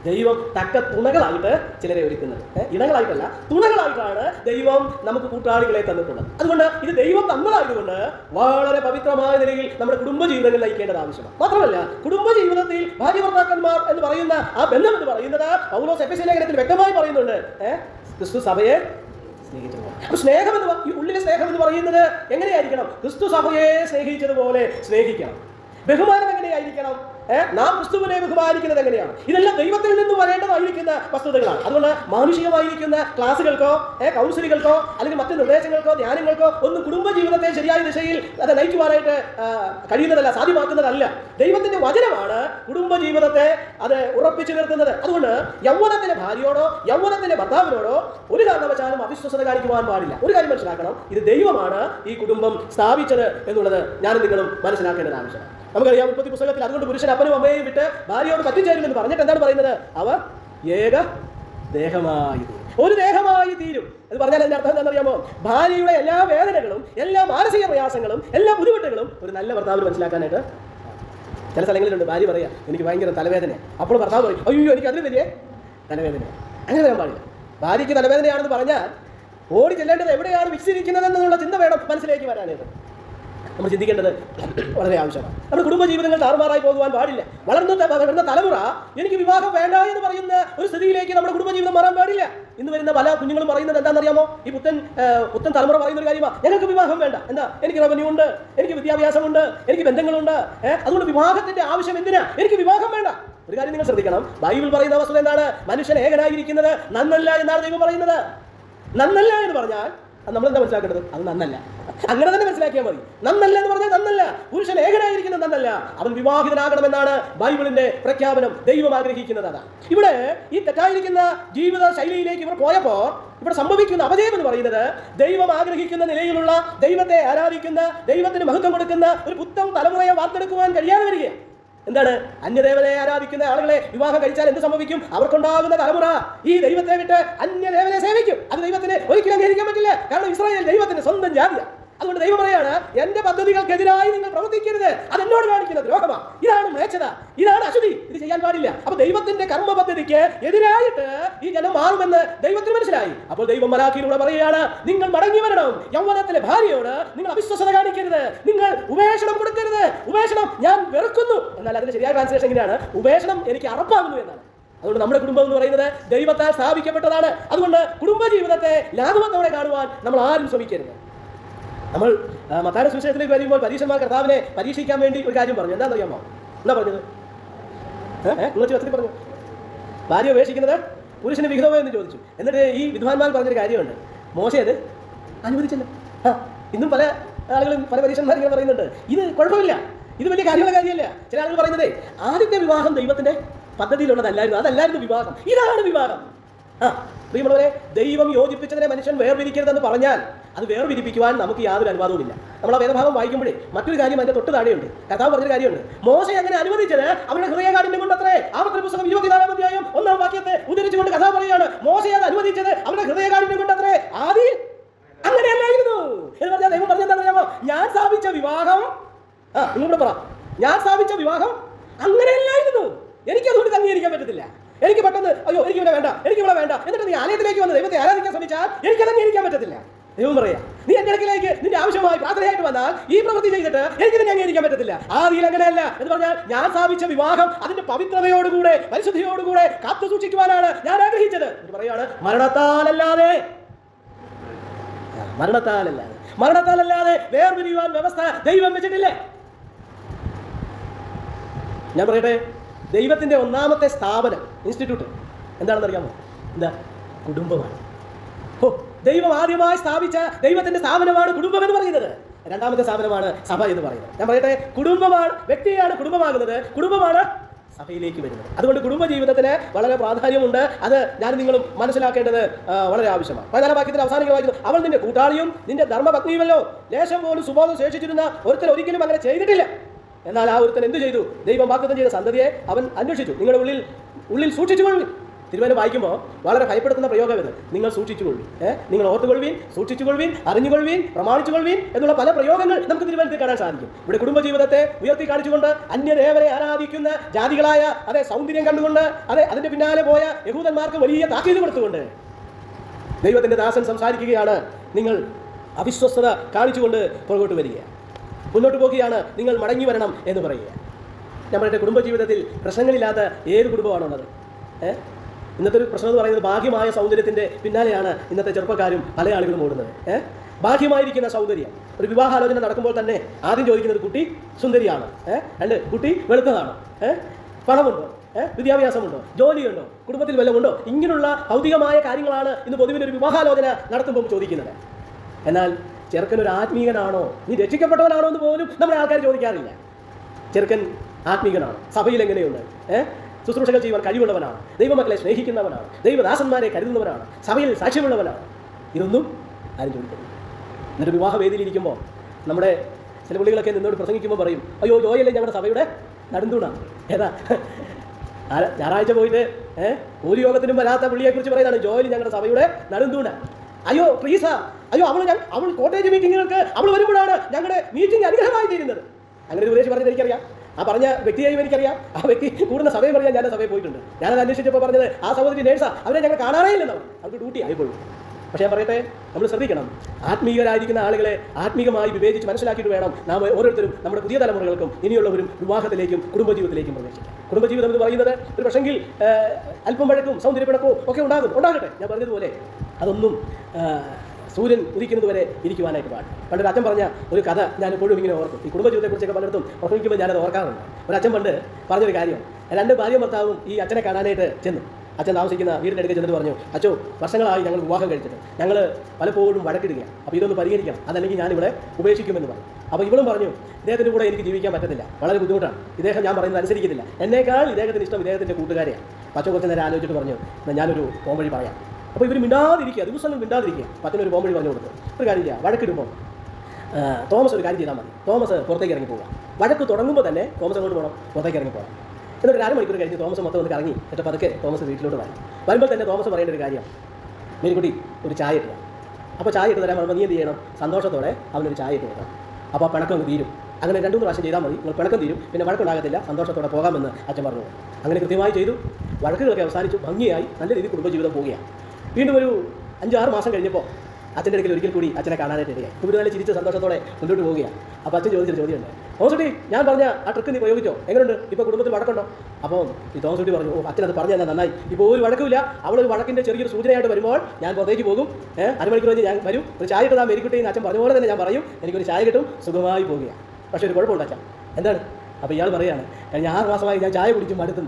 [SPEAKER 1] ദൈവം തക്ക തുണകളായിട്ട് ചിലരെ ഒരുക്കുന്നത്. ഇണകളായിട്ടല്ല തുണകളായിട്ടാണ് ദൈവം നമുക്ക് കൂട്ടാളികളെ തന്നിട്ടുള്ളത്. അതുകൊണ്ട് ഇത് ദൈവം തന്നതായതുകൊണ്ട് വളരെ പവിത്രമായ നിലയിൽ നമ്മുടെ കുടുംബജീവിതങ്ങൾ നയിക്കേണ്ടത് ആവശ്യമാണ്. മാത്രമല്ല കുടുംബജീവിതത്തിൽ ഭാര്യ ഭർത്താക്കന്മാർ എന്ന് പറയുന്ന ആ ബന്ധം എന്ന് പറയുന്നത് പൗലോസ് എഫ് ലേഖനത്തിൽ വ്യക്തമായി പറയുന്നുണ്ട്. ക്രിസ്തു സഭയെ സ്നേഹിച്ചതുപോലെ. സ്നേഹം എന്ന് ഉള്ളിലെ സ്നേഹം എന്ന് പറയുന്നത് എങ്ങനെയായിരിക്കണം? ക്രിസ്തു സഭയെ സ്നേഹിച്ചതുപോലെ സ്നേഹിക്കണം. ബഹുമാനം എങ്ങനെയായിരിക്കണം? നാം ക്രിസ്തുവിനെ ബഹുമാനിക്കുന്നത് എങ്ങനെയാണ്? ഇതെല്ലാം ദൈവത്തിൽ നിന്ന് വരേണ്ടതായിരിക്കുന്ന വസ്തുതകളാണ്. അതുകൊണ്ട് മാനുഷികമായിരിക്കുന്ന ക്ലാസുകൾക്കോ കൗൺസിലുകൾക്കോ അല്ലെങ്കിൽ മറ്റ് നിർദ്ദേശങ്ങൾക്കോ ധ്യാനങ്ങൾക്കോ ഒന്നും കുടുംബജീവിതത്തെ ശരിയായ ദിശയിൽ അത് നയിക്കുവാനായിട്ട് കഴിയുന്നതല്ല സാധ്യമാക്കുന്നതല്ല. ദൈവത്തിന്റെ വചനമാണ് കുടുംബജീവിതത്തെ അത് ഉറപ്പിച്ചു നിർത്തുന്നത്. അതുകൊണ്ട് യൗവനത്തിന്റെ ഭാര്യയോടോ യൗവനത്തിന്റെ ഭർത്താവിനോടോ ഒരു കാരണവശാലും അവിശ്വസത കാണിക്കുവാൻ പാടില്ല. ഒരു കാര്യം മനസ്സിലാക്കണം. ഇത് ദൈവമാണ് ഈ കുടുംബം സ്ഥാപിച്ചത് എന്നുള്ളത് ഞാൻ നിങ്ങളും മനസ്സിലാക്കേണ്ടത് ആവശ്യമാണ്. നമുക്കറിയാം ഉൽപ്പത്തി പുസ്തകത്തിൽ അതുകൊണ്ട് പുരുഷൻ അപ്പനും അമ്മയും വിട്ട് ഭാര്യയോട് പറ്റിച്ചേരുമെന്ന് പറഞ്ഞിട്ട് എന്താണ് പറയുന്നത്? അവർ ഏക ദേഹമായി ഒരു ദേഹമായി തീരും എന്ന് പറഞ്ഞാൽ അതിന്റെ അർത്ഥം എന്താണെന്നറിയാമോ ഭാര്യയുടെ എല്ലാ വേദനകളും എല്ലാ മാനസിക പ്രയാസങ്ങളും എല്ലാ ബുദ്ധിമുട്ടുകളും ഒരു നല്ല ഭർത്താവിന് മനസ്സിലാക്കാനായിട്ട് ചില സ്ഥലങ്ങളിലുണ്ട്. ഭാര്യ പറയാ എനിക്ക് ഭയങ്കര തലവേദന. അപ്പോൾ ഭർത്താവ് പറയും അയ്യോ എനിക്ക് അതിന് വലിയ തലവേദന. അങ്ങനെ വരാൻ പാടില്ല. ഭാര്യയ്ക്ക് തലവേദനയാണെന്ന് പറഞ്ഞാൽ ഓടി ചെല്ലേണ്ടത് എവിടെയാണ് വിശ്വസിക്കുന്നത് എന്നുള്ള ചിന്ത വേണം മനസ്സിലേക്ക് വരാനായിട്ട്. നമ്മൾ ചിന്തിക്കേണ്ടത് വളരെ ആവശ്യമാണ്. നമ്മുടെ കുടുംബജീവിതങ്ങൾ താറുമാറായി പോകുവാൻ പാടില്ല. വളർന്ന വരുന്ന തലമുറ എനിക്ക് വിവാഹം വേണ്ട എന്ന് പറയുന്ന ഒരു സ്ഥിതിയിലേക്ക് നമ്മുടെ കുടുംബജീവിതം മാറാൻ പാടില്ല. ഇന്ന് വരുന്ന പല കുഞ്ഞുങ്ങളും പറയുന്നത് എന്താണെന്നറിയാമോ? ഈ പുത്തൻ പുത്തൻ തലമുറ പറയുന്ന ഒരു കാര്യമാണ് ഞങ്ങൾക്ക് വിവാഹം വേണ്ട. എന്താ? എനിക്ക് റവന്യൂ ഉണ്ട് എനിക്ക് വിദ്യാഭ്യാസമുണ്ട് എനിക്ക് ബന്ധങ്ങളുണ്ട്. അതുകൊണ്ട് വിവാഹത്തിന്റെ ആവശ്യം എന്തിനാ? എനിക്ക് വിവാഹം വേണ്ട. ഒരു കാര്യം നിങ്ങൾ ശ്രദ്ധിക്കണം. ബൈബിൾ പറയുന്ന വസ്തുത എന്താണ്? മനുഷ്യൻ ഏകനായിരിക്കുന്നത് നന്നല്ല എന്നാണ് ദൈവം പറയുന്നത്. നന്നല്ല എന്ന് പറഞ്ഞാൽ അത് നമ്മൾ എന്താ മനസ്സിലാക്കേണ്ടത്? അത് നന്നല്ല. അങ്ങനെ തന്നെ മനസ്സിലാക്കിയാൽ മതി. നന്നല്ല എന്ന് പറഞ്ഞാൽ നന്നല്ല. പുരുഷൻ ഏകനായിരിക്കുന്നത് നന്നല്ല. അവൻ വിവാഹിതനാകണമെന്നാണ് ബൈബിളിന്റെ പ്രഖ്യാപനം. ദൈവം ആഗ്രഹിക്കുന്നത് അതാണ്. ഇവിടെ ഈ തെറ്റായിരിക്കുന്ന ജീവിത ശൈലിയിലേക്ക് ഇവർ പോയപ്പോൾ ഇവിടെ സംഭവിക്കുന്ന അപജയം എന്ന് പറയുന്നത് ദൈവം ആഗ്രഹിക്കുന്ന നിലയിലുള്ള ദൈവത്തെ ആരാധിക്കുന്ന ദൈവത്തിന് മഹത്വം കൊടുക്കുന്ന ഒരു പുത്തം തലമുറയെ വാർത്തെടുക്കുവാൻ കഴിയാതെ വരികയാണ്. എന്താണ്? അന്യദേവതയെ ആരാധിക്കുന്ന ആളുകളെ വിവാഹം കഴിച്ചാൽ എന്ത് സംഭവിക്കും? അവർക്കുണ്ടാകുന്ന തലമുറ ഈ ദൈവത്തെ വിട്ട് അന്യദേവനെ സേവിക്കും. അത് ദൈവത്തിന് ഒരിക്കലും അംഗീകരിക്കാൻ പറ്റില്ല. കാരണം ഇസ്രായേൽ ദൈവത്തിന് സ്വന്തം ജാതിയാണ് അതുകൊണ്ട് ദൈവം പറയാണ് എന്റെ പദ്ധതികൾക്കെതിരായി നിങ്ങൾ പ്രവർത്തിക്കരുത്. അത് എന്നോട് കാണിക്കുന്ന ദ്രോഹമാണ് ഇതാണ് മ്ലേച്ഛത. ഇതാണ് അശുദ്ധി. ഇത് ചെയ്യാൻ പാടില്ല. അപ്പൊ ദൈവത്തിന്റെ കർമ്മ പദ്ധതിക്ക് എതിരായിട്ട് ഈ ജനം മാറുമെന്ന് ദൈവത്തിന് മനസ്സിലായി. അപ്പോൾ ദൈവം മലാഖിയിലൂടെ പറയുകയാണ് നിങ്ങൾ മടങ്ങി വരണം. യൗവനത്തിലെ ഭാര്യയോട് നിങ്ങൾ അവിശ്വസത കാണിക്കരുത്. നിങ്ങൾ ഉപേക്ഷണം കൊടുക്കരുത്. ഉപേക്ഷണം ഞാൻ വെറുക്കുന്നു. എന്നാൽ അതിന്റെ ശരിയായ ട്രാൻസ്ലേഷൻ എങ്ങനെയാണ് ഉപേക്ഷണം എനിക്ക് അറപ്പാകുന്നു എന്നാണ്. അതുകൊണ്ട് നമ്മുടെ കുടുംബം എന്ന് പറയുന്നത് ദൈവത്താൽ സ്ഥാപിക്കപ്പെട്ടതാണ്. അതുകൊണ്ട് കുടുംബ ജീവിതത്തെ ലാഘവത്തോടെ കാണുവാൻ നമ്മൾ ആരും ശ്രമിക്കരുത്. നമ്മൾ മത്താര സുശേഷത്തിലേക്ക് വരുമ്പോൾ പരീക്ഷന്മാർ കർത്താവിനെ പരീക്ഷിക്കാൻ വേണ്ടി ഒരു കാര്യം പറഞ്ഞു. എന്താണെന്നറിയാമോ എന്താ പറഞ്ഞത്? ഏഹ് നിങ്ങൾ പറഞ്ഞു. ഭാര്യ ഉപേക്ഷിക്കുന്നത് പുരുഷന് വിഹിതമോ എന്ന് ചോദിച്ചു. എന്നിട്ട് ഈ വിദ്വാൻമാർ പറഞ്ഞൊരു കാര്യമുണ്ട്. മോശയത് അനുവദിച്ചല്ലോ. ഇന്നും പല ആളുകളും പല പരീക്ഷന്മാർ ഇങ്ങനെ പറയുന്നുണ്ട്. ഇത് കുഴപ്പമില്ല. ഇത് വലിയ കാര്യമുള്ള കാര്യമല്ല. ചില ആളുകൾ പറയുന്നത് ആദ്യത്തെ വിവാഹം ദൈവത്തിന്റെ പദ്ധതിയിലുള്ളതല്ലായിരുന്നു. അതല്ലായിരുന്നു വിവാഹം. ഇതാണ് വിവാഹം. ആ പ്രിയമുള്ളവരെ ദൈവം യോജിപ്പിച്ചതിനെ മനുഷ്യൻ വേർപിരിക്കരുതെന്ന് പറഞ്ഞാൽ അത് വേറെ വിരിപ്പിക്കുവാൻ നമുക്ക് യാതൊരു അനുവാദവുമില്ല നമ്മൾ ആ വേദഭാഗം വായിക്കുമ്പോഴേ മറ്റൊരു കാര്യം അതിന്റെ തൊട്ട് താഴെയുണ്ട്. കഥാവ് പറഞ്ഞൊരു കാര്യമുണ്ട്. മോശ അങ്ങനെ അനുവദിച്ചത് അവരുടെ ഹൃദയകാഠിന്യം കൊണ്ടത്രേ. ആവർത്തന പുസ്തകം ഇരുപത്തിനാലാം അധ്യായം ഒന്നാം വാക്യത്തെ ഉദ്ധരിച്ചുകൊണ്ട് കഥ പറയുകയാണ് മോശ അത് അനുവദിച്ചത് അവരുടെ ഹൃദയകാഠിന്യം കൊണ്ടത്രേ. ആദ്യം അങ്ങനെയല്ലായിരുന്നു. എന്ന് പറഞ്ഞാൽ ദൈവം പറഞ്ഞെന്താണെന്നറിയാമോ ഞാൻ സ്ഥാപിച്ച വിവാഹം. ആ പറ. ഞാൻ സ്ഥാപിച്ച വിവാഹം അങ്ങനെയല്ലായിരുന്നു. എനിക്ക് അതുകൊണ്ട് അംഗീകരിക്കാൻ പറ്റത്തില്ല. എനിക്ക് പെട്ടെന്ന് അയ്യോ എനിക്ക് ഇവിടെ വേണ്ട എനിക്ക് ഇവിടെ വേണ്ട. എന്നിട്ട് നീ ആലയത്തിലേക്ക് വന്ന് ദൈവത്തെ ആരാധിക്കാൻ ശ്രമിച്ചാൽ എനിക്ക് അത് അംഗീകരിക്കാൻ പറ്റത്തില്ല. ദൈവം പറയാ നീ എന്റെ അടുക്കിലേക്ക് നിന്റെ ആവശ്യമായി പ്രാർത്ഥനയായിട്ട് വന്നാൽ ഈ പ്രവൃത്തി ചെയ്തിട്ട് എനിക്ക് തന്നെ അംഗീകരിക്കാൻ പറ്റത്തില്ല. ആദിയിൽ അങ്ങനെയല്ല. എന്ന് പറഞ്ഞാൽ ഞാൻ സ്ഥാപിച്ച വിവാഹം അതിന്റെ പവിത്രതയോടുകൂടെ പരിശുദ്ധിയോടുകൂടെ കാത്തു സൂക്ഷിക്കുവാനാണ് ഞാൻ ആഗ്രഹിച്ചത് എന്ന് പറയാണ് മരണത്താലല്ലാതെ. മരണത്താലല്ലാതെ. മരണത്താലല്ലാതെ വേർപിരിയുവാൻ വ്യവസ്ഥ ദൈവം വെച്ചിട്ടില്ലേ. ഞാൻ പറയട്ടെ ദൈവത്തിന്റെ ഒന്നാമത്തെ സ്ഥാപനം ഇൻസ്റ്റിറ്റ്യൂട്ട് എന്താണെന്ന് അറിയാമോ എന്താ? കുടുംബമാണ്. ഓ ദൈവം ആദ്യമായി സ്ഥാപിച്ച ദൈവത്തിന്റെ സ്ഥാപനമാണ് കുടുംബം എന്ന് പറയുന്നത്. രണ്ടാമത്തെ സ്ഥാപനമാണ് സഭ എന്ന് പറയുന്നത്. ഞാൻ പറയട്ടെ കുടുംബമാണ് വ്യക്തിയാണ് കുടുംബമാകുന്നത്. കുടുംബമാണ് സഭയിലേക്ക് വരുന്നത്. അതുകൊണ്ട് കുടുംബ ജീവിതത്തിന് വളരെ പ്രാധാന്യമുണ്ട്. അത് ഞാൻ നിങ്ങളും മനസ്സിലാക്കേണ്ടത് വളരെ ആവശ്യമാണ്. പതിനാലാം വാക്യത്തിൽ അവസാനം വായിക്കുന്നു. അവൾ നിന്റെ കൂട്ടാളിയും നിന്റെ ധർമ്മപത്നിയുമല്ലോ. ലേശം പോലും സുബോധം ശേഷിച്ചിരുന്ന ഒരുത്തൻ ഒരിക്കലും അങ്ങനെ ചെയ്തിട്ടില്ല. എന്നാൽ ആ ഒരുത്തൻ എന്ത് ചെയ്തു? ദൈവം വാഗ്ദത്തം ചെയ്ത സന്തതിയെ അവൻ അന്വേഷിച്ചു. നിങ്ങളുടെ ഉള്ളിൽ ഉള്ളിൽ സൂക്ഷിച്ചു സൂക്ഷിച്ചുകൊള്ളു. തിരുവനന്തപുരം വായിക്കുമ്പോൾ വളരെ ഭയപ്പെടുത്തുന്ന പ്രയോഗം ഇത്. നിങ്ങൾ സൂക്ഷിച്ചുകൊള്ളുവിൻ. ഏഹ് നിങ്ങൾ ഓർത്തുകൊള്ളുവീൻ സൂക്ഷിച്ചുകൊള്ളുവീൻ അറിഞ്ഞുകൊള്ളുവീൻ പ്രമാണിച്ചുകൊള്ളുവീൻ എന്നുള്ള പല പ്രയോഗങ്ങൾ നമുക്ക് തിരുവനന്തപുരത്തിൽ കാണാൻ സാധിക്കും. ഇവിടെ കുടുംബജീവിതത്തെ ഉയർത്തി കാണിച്ചുകൊണ്ട് അന്യദേവരെ ആരാധിക്കുന്ന ജാതികളായ അതെ സൗന്ദര്യം കണ്ടുകൊണ്ട് അതെ അതിന്റെ പിന്നാലെ പോയ യഹൂദന്മാർക്ക് വലിയ താക്കീത് കൊടുത്തുകൊണ്ട് ദൈവത്തിന്റെ ദാസൻ സംസാരിക്കുകയാണ്. നിങ്ങൾ അവിശ്വസ്തത കാണിച്ചുകൊണ്ട് പുറകോട്ട് വരിക. മുന്നോട്ട് പോകുകയാണ് നിങ്ങൾ മടങ്ങി വരണം എന്ന് പറയുക. നമ്മുടെ കുടുംബജീവിതത്തിൽ പ്രശ്നങ്ങളില്ലാത്ത ഏത് കുടുംബമാണുള്ളത്? ഏഹ് ഇന്നത്തെ ഒരു പ്രശ്നം എന്ന് പറയുന്നത് ബാഹ്യമായ സൗന്ദര്യത്തിന്റെ പിന്നാലെയാണ് ഇന്നത്തെ ചെറുപ്പക്കാരും പല ആളുകളും ഓടുന്നത്. ഏഹ് ബാഹ്യമായിരിക്കുന്ന സൗന്ദര്യം. ഒരു വിവാഹാലോചന നടക്കുമ്പോൾ തന്നെ ആദ്യം ചോദിക്കുന്നത് കുട്ടി സുന്ദരിയാണ്? ഏഹ് രണ്ട് കുട്ടി വെളുത്തതാണ്? ഏഹ് പണമുണ്ടോ? ഏഹ് വിദ്യാഭ്യാസമുണ്ടോ? ജോലിയുണ്ടോ? കുടുംബത്തിൽ വല്ലതുണ്ടോ ഇങ്ങനെയുള്ള ഭൗതികമായ കാര്യങ്ങളാണ് ഇന്ന് പൊതുവിൽ ഒരു വിവാഹാലോചന നടത്തുമ്പോൾ ചോദിക്കുന്നത്. എന്നാൽ ചെറുക്കൻ ഒരു ആത്മീയനാണോ നീ രക്ഷിക്കപ്പെട്ടവനാണോ എന്ന് പോലും നമ്മുടെ ആൾക്കാർ ചോദിക്കാറില്ല. ചെറുക്കൻ ആത്മീകനാണ്. സഭയിൽ എങ്ങനെയുണ്ട്? ഏഹ് ശുശ്രൂഷകൾ ചെയ്യുവാൻ കഴിവുള്ളവനാണ്. ദൈവമക്കളെ സ്നേഹിക്കുന്നവനാണ്. ദൈവദാസന്മാരെ കരുതുന്നവനാണ്. സഭയിൽ സാക്ഷ്യമുള്ളവനാണ്. ഇതൊന്നും ആരും ചോദിക്കുന്നു എന്നിട്ട് വിവാഹ വേദിയിലിരിക്കുമ്പോൾ നമ്മുടെ ചില പുള്ളികളൊക്കെ നിന്നോട് പ്രസംഗിക്കുമ്പോൾ പറയും അയ്യോ ജോയല്ലേ ഞങ്ങളുടെ സഭയുടെ നടുന്തൂണാണ് ഏതാ? ഞായറാഴ്ച പോയിട്ട് ഏഹ് ഒരു യോഗത്തിനും വരാത്ത പുള്ളിയെക്കുറിച്ച് പറയുന്നതാണ് ജോയൽ ഞങ്ങളുടെ സഭയുടെ നടുന്തൂണ. അയ്യോ പ്രീസ അയ്യോ അവൾ അവൾ കോട്ടേജ് മീറ്റിങ്ങുകൾക്ക് അവൾ വരുമ്പോഴാണ് ഞങ്ങളുടെ മീറ്റിംഗ് അനുഗ്രഹമായി തീരുന്നത്. അങ്ങനെ ഒരു ഉപദേശം പറഞ്ഞത് എനിക്കറിയാം. ആ പറഞ്ഞ വ്യക്തിയെയും എനിക്കറിയാം. ആ വ്യക്തി കൂടുന്ന സമയം പറയാൻ ഞാൻ സഭയിൽ പോയിട്ടുണ്ട്. ഞാനത് അന്വേഷിച്ചപ്പോൾ പറഞ്ഞത് ആ സഹോദരി നേഴ്സാ അവരെ ഞങ്ങൾ കാണാറേ ഇല്ലെന്നോ അവർക്ക് ഡ്യൂട്ടി ആയിപ്പോഴും പക്ഷേ ഞാൻ പറയട്ടെ നമ്മൾ ശ്രദ്ധിക്കണം. ആത്മീയരായിരിക്കുന്ന ആളുകളെ ആത്മീയമായി വിവേചിച്ച് മനസ്സിലാക്കിയിട്ട് വേണം നാം ഓരോരുത്തരും നമ്മുടെ പുതിയ തലമുറകൾക്കും ഇനിയുള്ളവരും വിവാഹത്തിലേക്കും കുടുംബജീവിതത്തിലേക്കും പ്രവേശിക്കാം കുടുംബജീവിതം എന്ന് പറയുന്നത് ഒരു പക്ഷെങ്കിൽ അല്പം വഴക്കും സൗന്ദര്യപ്പിണക്കവും ഒക്കെ ഉണ്ടാകും. ഉണ്ടാകട്ടെ ഞാൻ പറഞ്ഞതുപോലെ. അതൊന്നും സൂര്യൻ ഉദിക്കുന്നത് വരെ ഇരിക്കുവാനായിട്ട് പാടില്ല. പണ്ടൊരു അച്ഛൻ പറഞ്ഞ ഒരു കഥ ഞാൻ എപ്പോഴും ഇങ്ങനെ ഓർക്കും. ഈ കുടുംബജീവിതത്തെക്കുറിച്ചൊക്കെ പലയിടത്തും പ്രസംഗിക്കുമ്പോൾ ഞാനത് ഓർക്കാറുണ്ട്. ഒരു അച്ഛൻ പണ്ട് പറഞ്ഞൊരു കാര്യം രണ്ട് ഭാര്യ ഭർത്താവും ഈ അച്ഛനെ കാണാനായിട്ട് ചെന്നു. അച്ഛൻ താമസിക്കുന്ന വീടിന്റെ അടുത്ത് ചെന്നിട്ട് പറഞ്ഞു അച്ഛോ വർഷങ്ങളായി ഞങ്ങൾ വിവാഹം കഴിച്ചിട്ട്. ഞങ്ങൾ പലപ്പോഴും വഴക്കിടുകയാണ്. അപ്പോൾ ഇതൊന്ന് പരിഹരിക്കണം. അതല്ലെങ്കിൽ ഞാനിവിടെ ഉപേക്ഷിക്കുമെന്ന് പറഞ്ഞു. അപ്പോൾ ഇവളും പറഞ്ഞു ഇദ്ദേഹത്തിന്റെ കൂടെ എനിക്ക് ജീവിക്കാൻ പറ്റത്തില്ല. വളരെ ബുദ്ധിമുട്ടാണ്. ഇദ്ദേഹം ഞാൻ പറയുന്നത് അനുസരിക്കത്തില്ല. എന്നേക്കാൾ ഇദ്ദേഹത്തിന് ഇഷ്ടം ഇദ്ദേഹത്തിന്റെ കൂട്ടുകാരെയാണ്. പച്ച കുറച്ച് നേരം ആലോചിച്ചിട്ട് പറഞ്ഞു "എന്നാ ഞാനൊരു പോംവഴി പറയാം. അപ്പോൾ ഇവർ മിണ്ടാതിരിക്കുക ദിവസങ്ങൾ മിണ്ടാതിരിക്കുക. പത്തിനൊരു പോംവഴി പറഞ്ഞു കൊടുത്തു ഒരു കാര്യം ചെയ്യാം വഴക്കിടുമ്പോൾ തോമസ് ഒരു കാര്യം ചെയ്താൽ മതി. തോമസ് പുറത്തേക്ക് ഇറങ്ങി പോകാം വഴക്ക് തുടങ്ങുമ്പോൾ തന്നെ തോമസ് അങ്ങോട്ട് പോകണം പുറത്തേക്ക് ഇറങ്ങി പോകാം എന്നിട്ട് ഒരു അരമണിക്കൂർ കഴിഞ്ഞ് തോമസ് മൊത്തം ഒന്ന് കറങ്ങി. എന്നിട്ട് പതുക്കെ തോമസ് വീട്ടിലോട്ട് വരും. വരുമ്പോൾ തന്നെ തോമസ് പറയേണ്ട ഒരു കാര്യം. മേരിക്കുട്ടി ഒരു ചായ ഇട്ടുക അപ്പോൾ ചായ ഇട്ട് തരാൻ പറയുമ്പോൾ നീ എന്ത് ചെയ്യണം? സന്തോഷത്തോടെ അവനൊരു ചായ ഇട്ട് കൊടുക്കണം. അപ്പോൾ പിണക്കം തീരും. അങ്ങനെ രണ്ടു മൂന്ന് പ്രാവശ്യം ചെയ്താൽ മതി. നിങ്ങൾ പിണക്കം തീരും. പിന്നെ വഴക്കുണ്ടാകത്തില്ല. സന്തോഷത്തോടെ പോകാമെന്ന് അച്ഛൻ പറഞ്ഞു. അങ്ങനെ കൃത്യമായി ചെയ്തു. വഴക്കുകളൊക്കെ അവസാനിച്ചു. ഭംഗിയായി. നല്ല രീതിയിൽ കുടുംബജീവിതം പോവുകയാണ്. വീണ്ടും ഒരു അഞ്ചാറ് മാസം കഴിഞ്ഞപ്പോൾ അച്ഛന്റെ അടുക്കൽ ഒരിക്കൽ കൂടി അച്ഛനെ കാണാനായിട്ട് ഇടയായി ഇവർ നല്ല ചിരിച്ച് സന്തോഷത്തോടെ മുന്നോട്ട് പോവുകയാണ്. അപ്പോൾ അച്ഛൻ ചോദിച്ചൊരു ചോദ്യമുണ്ട്. തോമസുട്ടി ഞാൻ പറഞ്ഞ ആ ട്രിക്ക് നീ പ്രയോഗിച്ചോ? എങ്ങനെയുണ്ട് ഇപ്പോൾ കുടുംബത്തിൽ വഴക്കുണ്ടോ? അപ്പോൾ ഈ തോമസുട്ടി പറഞ്ഞു ഓ അച്ഛൻ അത് പറഞ്ഞു തന്നെ നന്നായി. ഇപ്പോൾ ഒരു വഴക്കില്ല അവളൊരു വഴക്കിന്റെ ചെറിയൊരു സൂചനയായിട്ട് വരുമ്പോൾ ഞാൻ പുറത്തേക്ക് പോകും. ഏഹ് അരമണിക്കൂർ കഴിഞ്ഞ് ഞാൻ വരും. ഒരു ചായ ഇട്ട് താൻ എന്ന് അച്ഛൻ പറഞ്ഞ പോലെ തന്നെ ഞാൻ പറയും. എനിക്കൊരു ചായ കിട്ടും. സുഖമായി പോവുകയാണ്. പക്ഷേ ഒരു കുഴപ്പമുണ്ട് അച്ഛൻ എന്താണ്? അപ്പോൾ ഇയാൾ പറയുകയാണ് കഴിഞ്ഞ ആറ് മാസമായി ഞാൻ ചായ കുടിച്ചു മടുത്തു.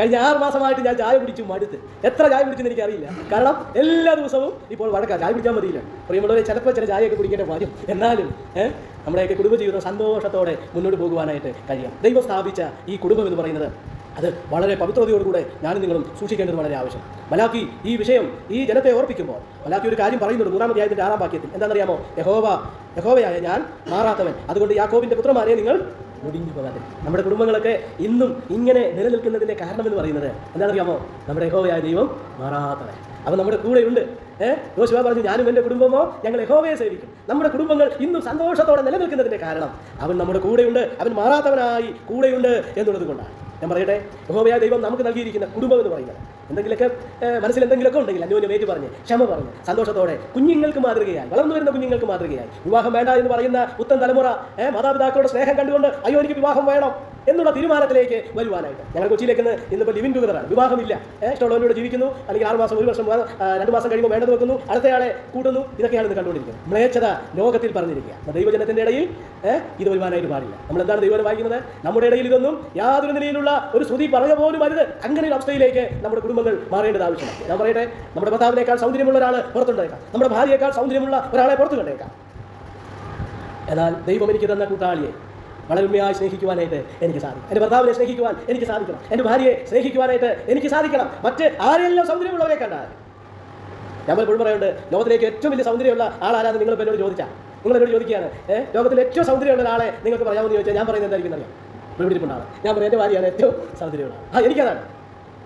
[SPEAKER 1] കഴിഞ്ഞ ആറ് മാസമായിട്ട് ഞാൻ ചായ കുടിച്ചു മടുത്ത്. എത്ര ചായ കുടിച്ചെന്ന് എനിക്കറിയില്ല. കാരണം എല്ലാ ദിവസവും ഇപ്പോൾ വഴക്കാം ചായ കുടിക്കാൻ മതിയില്ല. പ്രിയമുള്ളവരെ ചിലപ്പോൾ ചില ചായയൊക്കെ കുടിക്കേണ്ട വരും. എന്നാലും നമ്മുടെയൊക്കെ കുടുംബജീവിതം സന്തോഷത്തോടെ മുന്നോട്ട് പോകുവാനായിട്ട് കഴിയാം ദൈവം സ്ഥാപിച്ച ഈ കുടുംബം എന്ന് പറയുന്നത് അത് വളരെ പവിത്രതയോടുകൂടെ ഞാനും നിങ്ങളും സൂക്ഷിക്കേണ്ടത് വളരെ ആവശ്യം. മലാക്കി ഈ വിഷയം ഈ ജനത്തെ ഓർപ്പിക്കുമ്പോൾ മലാക്കി ഒരു കാര്യം പറയുന്നുണ്ട് മൂന്നാമത്തെ അധ്യായത്തിന്റെ ആറാം വാക്യത്തിൽ. എന്താണെന്നറിയാമോ? യഹോവ യഹോവയായ ഞാൻ മാറാത്തവൻ. അതുകൊണ്ട് യാക്കോബിന്റെ പുത്രന്മാരെ നിങ്ങൾ മുടിഞ്ഞു പോകാതെ. നമ്മുടെ കുടുംബങ്ങളൊക്കെ ഇന്നും ഇങ്ങനെ നിലനിൽക്കുന്നതിന്റെ കാരണമെന്ന് പറയുന്നത് എന്താണെന്നറിയാമോ? നമ്മുടെ യഹോവയായ ദൈവം മാറാത്തവൻ. അവൻ നമ്മുടെ കൂടെയുണ്ട്. ഏഹ് യോശുവ പറഞ്ഞു ഞാനും എന്റെ കുടുംബമോ? ഞങ്ങൾ യഹോവയെ സേവിക്കും. നമ്മുടെ കുടുംബങ്ങൾ ഇന്നും സന്തോഷത്തോടെ നിലനിൽക്കുന്നതിന്റെ കാരണം അവൻ നമ്മുടെ കൂടെയുണ്ട്. അവൻ മാറാത്തവനായി കൂടെയുണ്ട് എന്നുള്ളത് കൊണ്ടാണ്. ഞാൻ പറയട്ടെ? യഹോവയായ ദൈവം നമുക്ക് നൽകിയിരിക്കുന്ന കുടുംബം എന്ന് പറയുന്നത് എന്തെങ്കിലുമൊക്കെ മനസ്സിൽ എന്തെങ്കിലുമൊക്കെ ഉണ്ടെങ്കിൽ അന്യോന്യം ഏറ്റു പറഞ്ഞ് ക്ഷമ പറഞ്ഞ് സന്തോഷത്തോടെ കുഞ്ഞുങ്ങൾക്ക് മാതൃകയായി വളർന്നു വരുന്ന കുഞ്ഞുങ്ങൾക്ക് മാതൃകയായി. വിവാഹം വേണ്ട എന്ന് പറയുന്ന പുത്തൻ തലമുറ മാതാപിതാക്കളുടെ സ്നേഹം കണ്ടുകൊണ്ട് അയ്യോ എനിക്ക് വിവാഹം വേണം എന്നുള്ള തീരുമാനത്തിലേക്ക് വരുവാനായിട്ട്. ഞങ്ങൾ കൊച്ചിയിലേക്ക് ഇന്ന് ഇന്നിപ്പോൾ ലിവിൻ ടുഗതറാണ് വിവാഹമില്ല. ഇഷ്ടമുള്ളവരോട് ജീവിക്കുന്നു. അല്ലെങ്കിൽ ആറ് മാസം ഒരു വർഷം രണ്ട് മാസം കഴിയുമ്പോൾ വേണ്ടത് വെക്കുന്നു. അടുത്തയാളെ കൂട്ടുന്നു. ഇതൊക്കെയാണ് ഇത് കണ്ടുകൊണ്ടിരിക്കുന്നത്. മ്ലേച്ഛത ലോകത്തിൽ പറഞ്ഞിരിക്കുക. ദൈവജനത്തിന്റെ ഇടയിൽ ഇത് വരുവാനായിട്ട് പാടില്ല. നമ്മൾ എന്താണ് ദൈവം വായിക്കുന്നത്? നമ്മുടെ ഇടയിൽ ഇതൊന്നും യാതൊരു നിലയിലുള്ള ഒരു ശ്രുതി പറഞ്ഞ പോലും അരുത്. അങ്ങനെ ഒരു അവസ്ഥയിലേക്ക് നമ്മുടെ കുടുംബങ്ങൾ മാറേണ്ടത് ആവശ്യമാണ്. ഞാൻ പറയട്ടെ നമ്മുടെ ഭർത്താവിനേക്കാൾ സൗന്ദര്യമുള്ള ഒരാൾ പുറത്തുണ്ടേക്കാം നമ്മുടെ ഭാര്യയേക്കാൾ സൗന്ദര്യമുള്ള ഒരാളെ പുറത്തു കണ്ടേക്കാം എന്നാൽ ദൈവം എനിക്ക് തന്ന കൂട്ടാളിയെ വളരെ ഉമ്മയായി സ്നേഹിക്കുവാനായിട്ട് എനിക്ക് സാധിക്കും. എന്റെ ഭർത്താവിനെ സ്നേഹിക്കുവാൻ എനിക്ക് സാധിക്കണം. എന്റെ ഭാര്യയെ സ്നേഹിക്കുവാനായിട്ട് എനിക്ക് സാധിക്കണം. മറ്റ് ആരെല്ലാം സൗന്ദര്യമുള്ളവരെ കണ്ടാൽ? ഞാൻ പലപ്പോഴും പറയുന്നുണ്ട് ലോകത്തിലേക്ക് ഏറ്റവും വലിയ സൗന്ദര്യമുള്ള ആളാരാന്ന് നിങ്ങൾ ഇപ്പോൾ എന്നോട് ചോദിച്ചാൽ നിങ്ങൾ എന്നോട് ചോദിക്കുകയാണ് ഏഹ് ലോകത്തിൽ ഏറ്റവും സൗന്ദര്യമുള്ള ഒരാളെ നിങ്ങൾക്ക് പറയാമെന്ന് ചോദിച്ചാൽ ഞാൻ പറയുന്നത് എന്തായിരിക്കും അറിയാം ഇരിപ്പുണ്ടാണ് ഞാൻ പറയും എന്റെ ഭാര്യയാണ് ഏറ്റവും സൗന്ദര്യമുള്ള ആ എനിക്കതാണ്.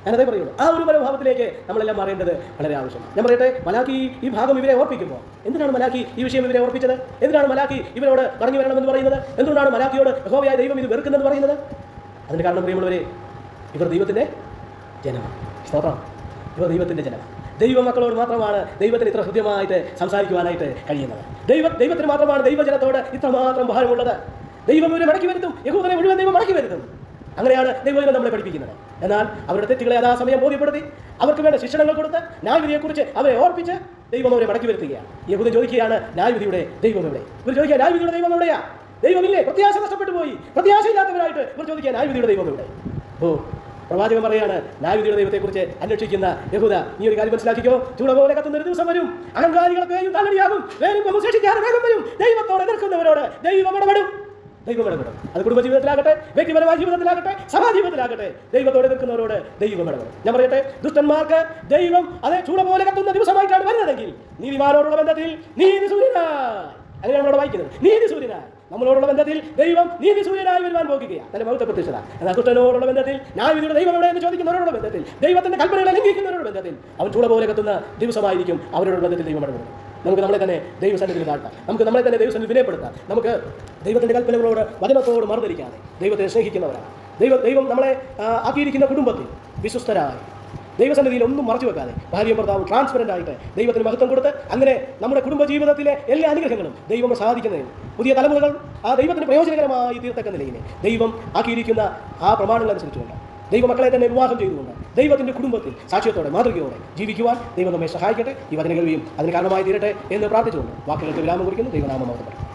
[SPEAKER 1] ഞാനതേ പറയുള്ളൂ. ആ ഒരു മനോഭാവത്തിലേക്ക് നമ്മളെല്ലാം മാറേണ്ടത് വളരെ ആവശ്യമാണ്. ഞാൻ പറയട്ടെ മലാക്കി ഈ ഭാഗം ഇവരെ ഓർപ്പിക്കുമ്പോൾ എന്തിനാണ് മലാക്കി ഈ വിഷയം ഇവരെ ഓർപ്പിച്ചത്? എന്തിനാണ് മലാക്കി ഇവരോട് പറഞ്ഞു വരണമെന്ന് പറയുന്നത്? എന്തുകൊണ്ടാണ് മലാക്കിയോട് യഹോവയായ ദൈവം ഇത് വെറുക്കുന്നതെന്ന് പറയുന്നത്? അതിന് കാരണം പ്രിയമുള്ളവരെ ഇവർ ദൈവത്തിന്റെ ജനമാണ്. സ്തോത്രം. ഇവർ ദൈവത്തിന്റെ ജനമാണ്. ദൈവമക്കളോട് മാത്രമാണ് ദൈവത്തിന് ഇത്ര ഹൃദ്യമായിട്ട് സംസാരിക്കുവാനായിട്ട് കഴിയുന്നത്. ദൈവ ദൈവത്തിന് മാത്രമാണ് ദൈവജനത്തോട് ഇത്രമാത്രം ഭാരമുള്ളത്. ദൈവം ഇവരെ മടക്കി വരുത്തും. യഹൂദനെ മുഴുവൻ ദൈവം മടക്കി വരുത്തും. അങ്ങനെയാണ് ദൈവജനം നമ്മളെ പഠിപ്പിക്കുന്നത്. എന്നാൽ അവരുടെ തെറ്റുകളെ അതാ സമയം ബോധ്യപ്പെടുത്തി അവർക്ക് വേണ്ട ശിക്ഷണങ്ങൾ കൊടുത്ത് ന്യായവിധിയെക്കുറിച്ച് അവരെ ഓർപ്പിച്ച് ദൈവം അവരെ മടക്കി വരുത്തുകയാണ്. യഹൂദൻ ചോദിക്കുകയാണ് ന്യായവിധിയുടെ ദൈവം എവിടെ? ഇവർ ചോദിക്കുക ന്യായവിധിയുടെ ദൈവം എവിടെയാ? ദൈവമില്ലേ? പ്രത്യാശ നഷ്ടപ്പെട്ടു പോയി പ്രത്യാശയില്ലാത്തവരായിട്ട് ഇവർ ചോദിക്കുക ന്യായവിധിയുടെ ദൈവം എവിടെ? ഓ പ്രവാചകൻ പറയാണ് ന്യായവിധിയുടെ ദൈവത്തെക്കുറിച്ച് അന്വേഷിക്കുന്ന യഹൂദ നീ ഒരു കാര്യം മനസ്സിലാക്കിക്കോ. ചൂട പോലെ കത്തുന്ന ഒരു ദിവസം വരും. അഹങ്കാരികളെ പേരും തലടിയാകും വേരും ശേഷിക്കാതെ വേഗം വരും. ദൈവത്തോട് എതിർക്കുന്നവരോട് ദൈവം ഇടപെടും. ദൈവം ഇടപെടും അത് കുടുംബ ജീവിതത്തിലാകട്ടെ വ്യക്തിപരമായ ജീവിതത്തിലാകട്ടെ സഭാ ജീവിതത്തിലാകട്ടെ നിൽക്കുന്നവരോട് എതിർക്കുന്നവരോട് ദൈവം ഇടപെടും ഞാൻ പറയട്ടെ ദുഷ്ടന്മാർക്ക് ദൈവം അതെ ചൂട പോലെ കത്തുന്ന ദിവസമായിട്ടാണ് വരുന്നതെങ്കിൽ നീതിമാനോടുള്ള ബന്ധത്തിൽ നീതി സൂര്യനായി അങ്ങനെയാണ് നമ്മളോട് വായിക്കുന്നത്. നീതി സൂര്യനായി നമ്മളോടുള്ള ബന്ധത്തിൽ ദൈവം നീതി സൂര്യനായി വരുവാൻ പോകുകയാണ്. തന്റെ മൗത്ത പ്രത്യക്ഷത. എന്നാൽ ദുഷ്ടനോടുള്ള ബന്ധത്തിൽ ന്യായവിധിയുടെ ദൈവം എവിടെ എന്ന് ചോദിക്കുന്നവരോടുള്ള ബന്ധത്തിൽ ദൈവത്തിന്റെ കൽപ്പനകളെ ലംഘിക്കുന്നവരുടെ ബന്ധത്തിൽ അവൻ ചൂട പോലെ കത്തുന്ന ദിവസമായിരിക്കും അവരോടുള്ള ബന്ധത്തിൽ ദൈവം ഇടപെടും നമുക്ക് നമ്മളെ തന്നെ ദൈവസന്നിധിയിൽ താഴ്ത്താം നമുക്ക് നമ്മളെ തന്നെ ദൈവസന്നിധി വിനയപ്പെടുത്താം. നമുക്ക് ദൈവത്തിന്റെ കൽപ്പനകളോട് വചനത്തോട് മറുതരിക്കാതെ ദൈവത്തെ സ്നേഹിക്കുന്നവരാണ്. ദൈവ ദൈവം നമ്മളെ ആക്കിയിരിക്കുന്ന കുടുംബത്തിൽ വിശ്വസ്തരായി. ദൈവസന്നിധിയിൽ ഒന്നും മറച്ചു വെക്കാതെ ഭാര്യയും ഭർത്താവ് ട്രാൻസ്പെറന്റ് ആയിട്ട് ദൈവത്തിന് മഹത്വം കൊടുത്ത് അങ്ങനെ നമ്മുടെ കുടുംബജീവിതത്തിലെ എല്ലാ അനുഗ്രഹങ്ങളും ദൈവം സാധിക്കുന്നതിന് പുതിയ തലമുറകൾ ആ ദൈവത്തിന് പ്രയോജനകരമായി തീർത്തക്ക നിലയിൽ ദൈവം ആക്കിയിരിക്കുന്ന ആ പ്രമാണങ്ങൾ അനുസരിച്ചുകൊണ്ട് ദൈവമക്കളെ തന്നെ വിവാഹം ചെയ്തുകൊണ്ട് ദൈവത്തിന്റെ കുടുംബത്തിൽ സാക്ഷ്യത്തോടെ മാതൃകയോടെ ജീവിക്കുവാൻ ദൈവം നമ്മെ സഹായിക്കട്ടെ. ഈ വചന കേൾവിയും അതിന് കാരണമായി തീരട്ടെ എന്ന് പ്രാർത്ഥിച്ചുകൊണ്ട് വാക്കുകൾക്ക് വിരാമം കുറിക്കുന്നു. ദൈവനാമം മഹത്വം